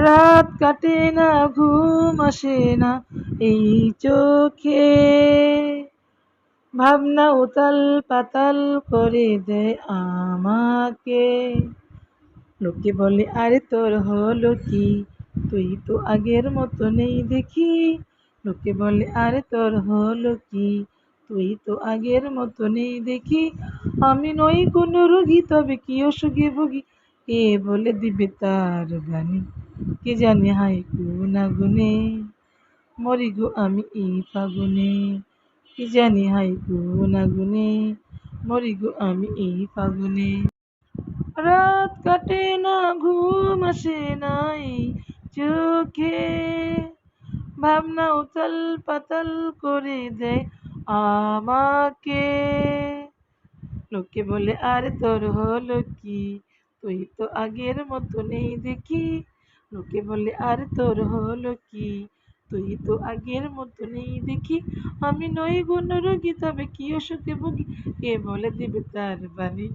রাত কাটে না, ঘুম আসে না এই চোখে। ভাবনা উতাল পাতাল করে দেয় আমাকে। লোকে বলে, আরে তোর হলো কি? তুই তো আগের মতো নেই দেখি। লোকে বলে, আরে তোর হলো কি? তুই তো আগের মতো নেই দেখি। আমি নই কোনো রোগী, তবে কি অসুখে ভুগি? কে বলে দিবে তার বাণী। কে জানে হাই আগুনে? মরি গো আমি এই ফাগুনে। কি জানি হাই আগুনে? মরি গো আমি এই ফাগুনে। রাত কাটে না, ঘুম আসে নাই চোখে। ভাবনা উতল পাতাল করে দেয় আমাকে। লোকে বলে, আরে তোর হলো কি? তুই তো আগের মতো নেই দেখি। লোকে বলে, আর তোর হলো কি? তুই তো আগের মতো নেই দেখি। আমি নই গুণ রোগী, তবে কি অসুখে ভুগি? কে বলে দিবে তার বাণী?